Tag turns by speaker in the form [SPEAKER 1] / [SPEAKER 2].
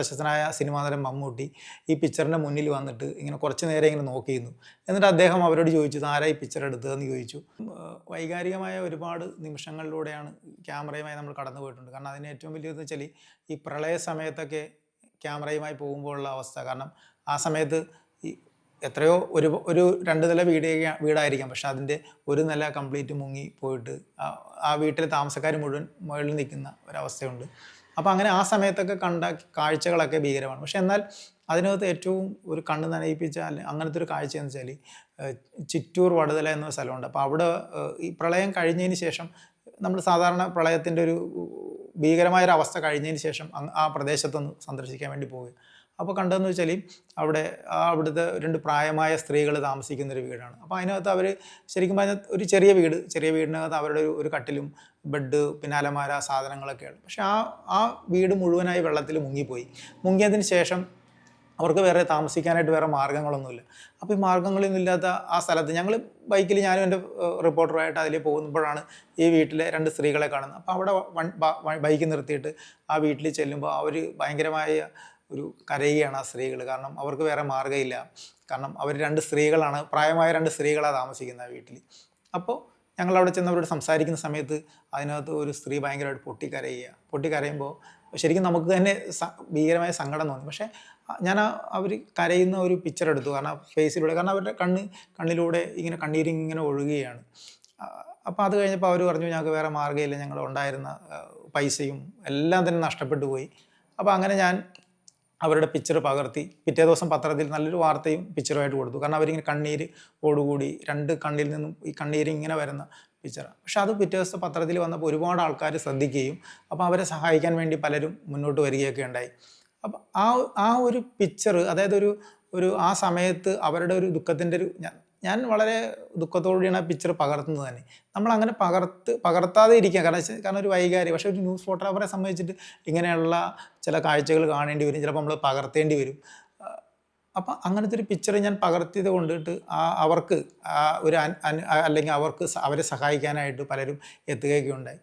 [SPEAKER 1] പ്രശസ്തനായ സിനിമാ നടൻ മമ്മൂട്ടി ഈ പിക്ചറിന്റെ മുന്നിൽ വന്നിട്ട് ഇങ്ങനെ കുറച്ച് നേരം ഇങ്ങനെ നോക്കിയിരുന്നു. എന്നിട്ട് അദ്ദേഹം അവരോട് ചോദിച്ചു ആരാ ഈ പിക്ചർ എടുത്തതെന്ന്? ചോദിച്ചു. വൈകാരികമായ ഒരുപാട് നിമിഷങ്ങളിലൂടെയാണ് ക്യാമറയുമായി നമ്മൾ കടന്നു പോയിട്ടുണ്ട്. കാരണം അതിന് ഏറ്റവും വലിയതെന്ന് വെച്ചാൽ ഈ പ്രളയ സമയത്തൊക്കെ ക്യാമറയുമായി പോകുമ്പോഴുള്ള അവസ്ഥ. കാരണം ആ സമയത്ത് ഈ എത്രയോ ഒരു ഒരു രണ്ട് നില വീട് വീടായിരിക്കാം. പക്ഷെ അതിന്റെ ഒരു നില കംപ്ലീറ്റ് മുങ്ങി പോയിട്ട് ആ- വീട്ടിലെ താമസക്കാർ മുഴുവൻ മുകളിൽ നിൽക്കുന്ന ഒരവസ്ഥയുണ്ട്. അപ്പോൾ അങ്ങനെ ആ സമയത്തൊക്കെ കണ്ട കാഴ്ചകളൊക്കെ ഭീകരമാണ്. പക്ഷെ എന്നാൽ അതിനകത്ത് ഏറ്റവും ഒരു കണ്ണ് നനയിപ്പിച്ച അങ്ങനത്തെ ഒരു കാഴ്ച എന്ന് വെച്ചാൽ ചിറ്റൂർ വടുതല എന്ന സ്ഥലമുണ്ട്. അപ്പോൾ അവിടെ ഈ പ്രളയം കഴിഞ്ഞതിന് ശേഷം നമ്മൾ സാധാരണ പ്രളയത്തിന്റെ ഒരു ഭീകരമായൊരു അവസ്ഥ കഴിഞ്ഞതിന് ശേഷം ആ പ്രദേശത്തൊന്ന് സന്ദർശിക്കാൻ വേണ്ടി പോവുക. അപ്പോൾ കണ്ടതെന്ന് വെച്ചാൽ അവിടെ ആ അവിടുത്തെ രണ്ട് പ്രായമായ സ്ത്രീകൾ താമസിക്കുന്ന ഒരു വീടാണ്. അപ്പോൾ അതിനകത്ത് അവർ ശരിക്കും പറഞ്ഞാൽ ഒരു ചെറിയ വീട് ചെറിയ വീടിനകത്ത് അവരുടെ ഒരു കട്ടിലും ബെഡ് പിന്നെ അലമാര സാധനങ്ങളൊക്കെയാണ്. പക്ഷേ ആ ആ വീട് മുഴുവനായി വെള്ളത്തിൽ മുങ്ങിപ്പോയി. മുങ്ങിയതിന് ശേഷം അവർക്ക് വേറെ താമസിക്കാനായിട്ട് വേറെ മാർഗങ്ങളൊന്നുമില്ല അപ്പോൾ ഈ മാർഗങ്ങളൊന്നും ഇല്ലാത്ത ആ സ്ഥലത്ത് ഞങ്ങൾ ബൈക്കിൽ ഞാനും എന്റെ റിപ്പോർട്ടറുമായിട്ട് അതിൽ പോകുമ്പോഴാണ് ഈ വീട്ടിലെ രണ്ട് സ്ത്രീകളെ കാണുന്നത്. അപ്പോൾ അവിടെ ബൈക്ക് നിർത്തിയിട്ട് ആ വീട്ടിൽ ചെല്ലുമ്പോൾ അവർ ഭയങ്കരമായ ഒരു കരയുകയാണ് ആ സ്ത്രീകൾ കാരണം അവർക്ക് വേറെ മാർഗമില്ല. കാരണം അവർ രണ്ട് സ്ത്രീകളാണ് പ്രായമായ രണ്ട് സ്ത്രീകളാണ് താമസിക്കുന്നത് വീട്ടിൽ അപ്പോൾ ഞങ്ങൾ അവിടെ ചെന്നവരോട് സംസാരിക്കുന്ന സമയത്ത് അതിനകത്ത് ഒരു സ്ത്രീ ഭയങ്കരമായിട്ട് പൊട്ടിക്കരയുക. പൊട്ടിക്കരയുമ്പോൾ ശരിക്കും നമുക്ക് തന്നെ ഭീകരമായ സങ്കടം തോന്നി. പക്ഷേ ഞാൻ അവർ കരയുന്ന ഒരു പിക്ചർ എടുത്തു. കാരണം ഫേസിലൂടെ കാരണം അവരുടെ കണ്ണ് കണ്ണിലൂടെ ഇങ്ങനെ കണ്ണീരിങ്ങനെ ഒഴുകുകയാണ്. അപ്പോൾ അത് കഴിഞ്ഞപ്പോൾ അവർ പറഞ്ഞു ഞങ്ങൾക്ക് വേറെ മാർഗമില്ല. ഞങ്ങൾ ഉണ്ടായിരുന്ന പൈസയും എല്ലാം തന്നെ നഷ്ടപ്പെട്ടു പോയി. അപ്പോൾ അങ്ങനെ ഞാൻ അവരുടെ പിക്ചർ പകർത്തി പിറ്റേ ദിവസം പത്രത്തിൽ നല്ലൊരു വാർത്തയും പിക്ചറുമായിട്ട് കൊടുത്തു. കാരണം അവരിങ്ങനെ കണ്ണീര് ഓടുകൂടി രണ്ട് കണ്ണിൽ നിന്നും ഈ കണ്ണീര് ഇങ്ങനെ വരുന്ന പിക്ചറാണ് പക്ഷെ അത് പിറ്റേ ദിവസത്തെ പത്രത്തിൽ വന്നപ്പോൾ ഒരുപാട് ആൾക്കാർ ശ്രദ്ധിക്കുകയും അപ്പോൾ അവരെ സഹായിക്കാൻ വേണ്ടി പലരും മുന്നോട്ട് വരികയൊക്കെ ഉണ്ടായി. അപ്പം ആ ആ ഒരു പിക്ചർ അതായത് ഒരു ഒരു ആ സമയത്ത് അവരുടെ ഒരു ദുഃഖത്തിന്റെ ഒരു ഞാൻ വളരെ ദുഃഖത്തോടുകൂടിയാണ് ആ പിക്ചർ പകർത്തുന്നത് തന്നെ. നമ്മൾ അങ്ങനെ പകർത്ത് പകർത്താതെ ഇരിക്കുക. കാരണം കാരണം ഒരു വൈകാരി പക്ഷേ ഒരു ന്യൂസ് ഫോട്ടോഗ്രാഫറെ സംബന്ധിച്ചിട്ട് ഇങ്ങനെയുള്ള ചില കാഴ്ചകൾ കാണേണ്ടി വരും. ചിലപ്പോൾ നമ്മൾ പകർത്തേണ്ടി വരും. അപ്പം അങ്ങനത്തെ ഒരു പിക്ചർ ഞാൻ പകർത്തിയത് കൊണ്ടിട്ട് ആ അവർക്ക് ആ ഒരു അല്ലെങ്കിൽ അവർക്ക് അവരെ സഹായിക്കാനായിട്ട് പലരും എത്തുകയൊക്കെ ഉണ്ടായി.